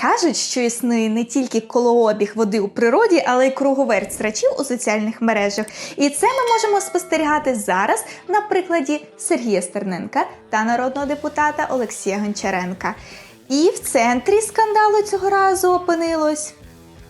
Кажуть, що існує не тільки колообіг води у природі, але й круговерть срачів у соціальних мережах. І це ми можемо спостерігати зараз на прикладі Сергія Стерненка та народного депутата Олексія Гончаренка. І в центрі скандалу цього разу опинилось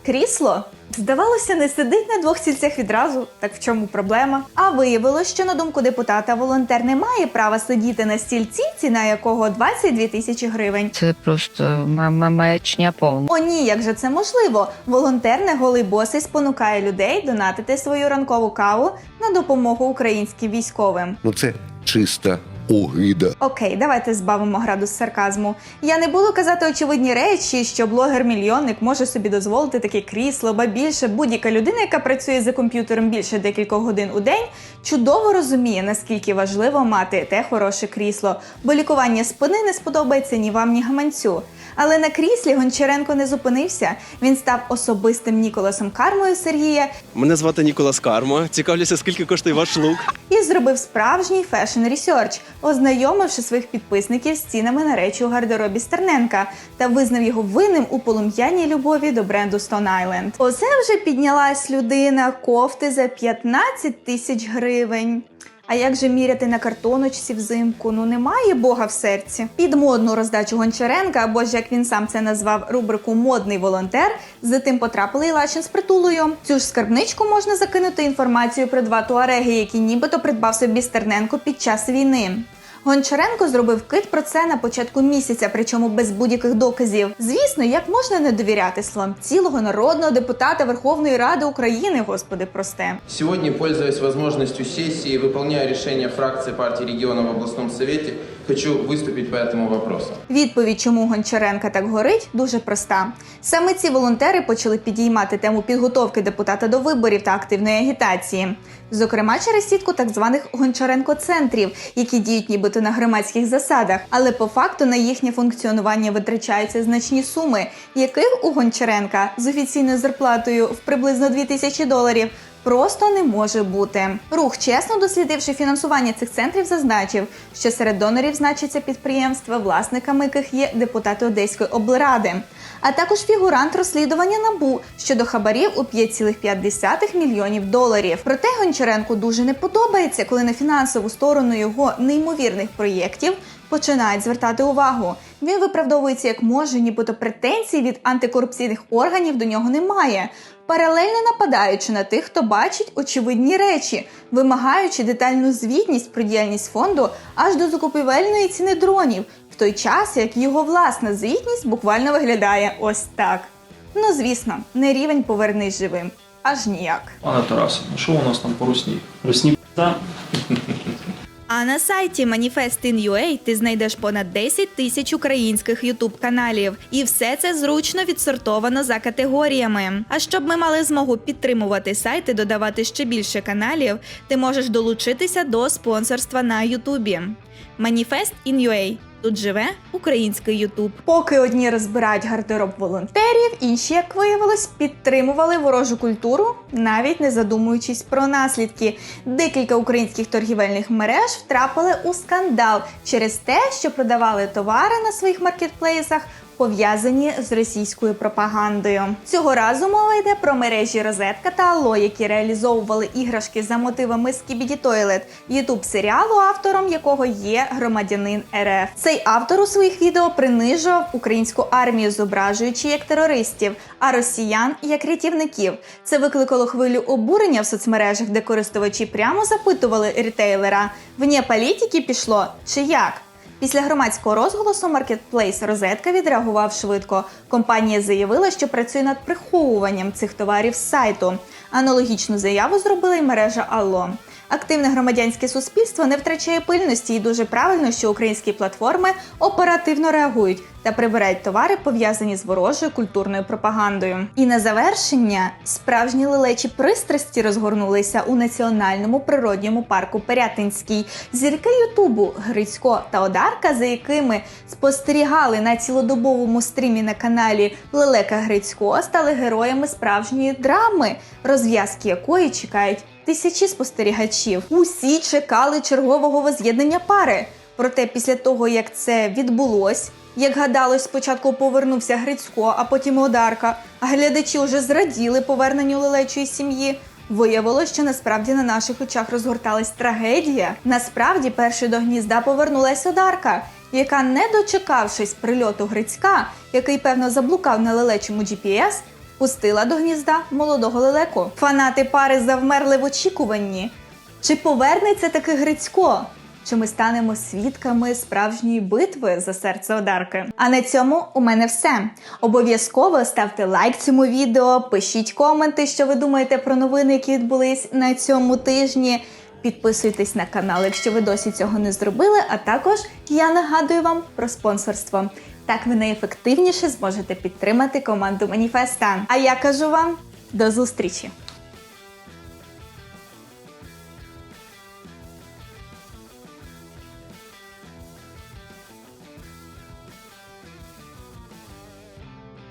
крісло. Здавалося, не сидить на двох стільцях відразу. Так в чому проблема? А виявилось, що на думку депутата, волонтер не має права сидіти на стільці, ціна якого 22 тисячі гривень. Це просто ма- маячня повна. О, ні, як же це можливо? Волонтер не голий босий спонукає людей донатити свою ранкову каву на допомогу українським військовим. Ну це чиста огида. Окей, давайте збавимо градус сарказму. Я не буду казати очевидні речі, що блогер-мільйонник може собі дозволити таке крісло, ба більше будь-яка людина, яка працює за комп'ютером більше декількох годин у день, чудово розуміє, наскільки важливо мати те хороше крісло, бо лікування спини не сподобається ні вам, ні гаманцю. Але на кріслі Гончаренко не зупинився. Він став особистим Ніколасом Кармою Сергія Мене звати Ніколас Карма. Цікавлюся, скільки коштує ваш лук. і зробив справжній фешн ресерч, ознайомивши своїх підписників з цінами на речі у гардеробі Стерненка та визнав його винним у полум'яній любові до бренду Stone Island. Оце вже піднялась людина кофти за 15 тисяч гривень. А як же міряти на картоночці взимку? Ну немає Бога в серці. Під модну роздачу Гончаренка, або ж як він сам це назвав, рубрику Модний волонтер. Затим потрапили і Лачин з притулою. Цю ж скарбничку можна закинути інформацію про два туареги, які нібито придбав собі Стерненко під час війни. Гончаренко зробив кит про це на початку місяця, причому без будь-яких доказів. Звісно, як можна не довіряти словам цілого народного депутата Верховної Ради України, господи, просте. Сьогодні, пользуясь можливістю сесії, виконую рішення фракції партії регіону в обласному совете, хочу выступить по этому вопросу. Відповідь, чому Гончаренка так горить, дуже проста. Саме ці волонтери почали підіймати тему підготовки депутата до виборів та активної агітації. Зокрема, через сітку так званих Гончаренко-центрів, які діють нібито на громадських засадах, але по факту на їхнє функціонування витрачаються значні суми, яких у Гончаренка з офіційною зарплатою в приблизно 2000 доларів просто не може бути. Рух, чесно дослідивши фінансування цих центрів, зазначив, що серед донорів значаться підприємства, власниками яких є депутати Одеської облради. А також фігурант розслідування набу щодо хабарів у 5,5 мільйонів доларів. Проте Гончаренку дуже не подобається, коли на фінансову сторону його неймовірних проєктів починають звертати увагу. Він виправдовується як може, нібито претензій від антикорупційних органів до нього немає. Паралельно нападаючи на тих, хто бачить очевидні речі, вимагаючи детальну звітність про діяльність фонду аж до закупівельної ціни дронів, в той час як його власна звітність буквально виглядає ось так. Ну звісно, не рівень повернись живим, аж ніяк. Пане Тарасе, ну що у нас там по русні? Русні та А на сайті Manifestin.ua ти знайдеш понад 10 тисяч українських ютуб каналів, і все це зручно відсортовано за категоріями. А щоб ми мали змогу підтримувати сайт і додавати ще більше каналів, ти можеш долучитися до спонсорства на Ютубі. Manifest.in.ua Тут живе український Ютуб. Поки одні розбирають гардероб волонтерів, інші, як виявилось, підтримували ворожу культуру, навіть не задумуючись про наслідки. Декілька українських торгівельних мереж втрапили у скандал через те, що продавали товари на своїх маркетплейсах. Пов'язані з російською пропагандою цього разу мова йде про мережі Розетка та Алло, які реалізовували іграшки за мотивами Skibidi Toilet, ютуб серіалу, автором якого є громадянин РФ. Цей автор у своїх відео принижував українську армію, зображуючи як терористів, а росіян як рятівників. Це викликало хвилю обурення в соцмережах, де користувачі прямо запитували рітейлера: вне політики пішло чи як? Після громадського розголосу маркетплейс Розетка відреагував швидко. Компанія заявила, що працює над приховуванням цих товарів з сайту. Аналогічну заяву зробила й мережа Алло. Активне громадянське суспільство не втрачає пильності, і дуже правильно, що українські платформи оперативно реагують та прибирають товари, пов'язані з ворожою культурною пропагандою. І на завершення справжні лелечі пристрасті розгорнулися у національному природньому парку Пирятинський. Зірки Ютубу Грицько та Одарка, за якими спостерігали на цілодобовому стрімі на каналі Лелека Грицько, стали героями справжньої драми, розв'язки якої чекають тисячі спостерігачів. Усі чекали чергового воз'єднання пари. Проте, після того як це відбулось, Як гадалось, спочатку повернувся Грицько, а потім Одарка. Глядачі вже зраділи поверненню лелечої сім'ї. Виявилось, що насправді на наших очах розгорталась трагедія. Насправді, першою до гнізда повернулась Одарка, яка, не дочекавшись прильоту Грицька, який певно заблукав на лелечому GPS, пустила до гнізда молодого лелеку. Фанати пари завмерли в очікуванні. Чи повернеться таки Грицько? Чи ми станемо свідками справжньої битви за серце Одарки? А на цьому у мене все. Обов'язково ставте лайк цьому відео, пишіть коменти, що ви думаєте про новини, які відбулись на цьому тижні. Підписуйтесь на канал, якщо ви досі цього не зробили. А також я нагадую вам про спонсорство. Так ви найефективніше зможете підтримати команду Маніфеста. А я кажу вам до зустрічі!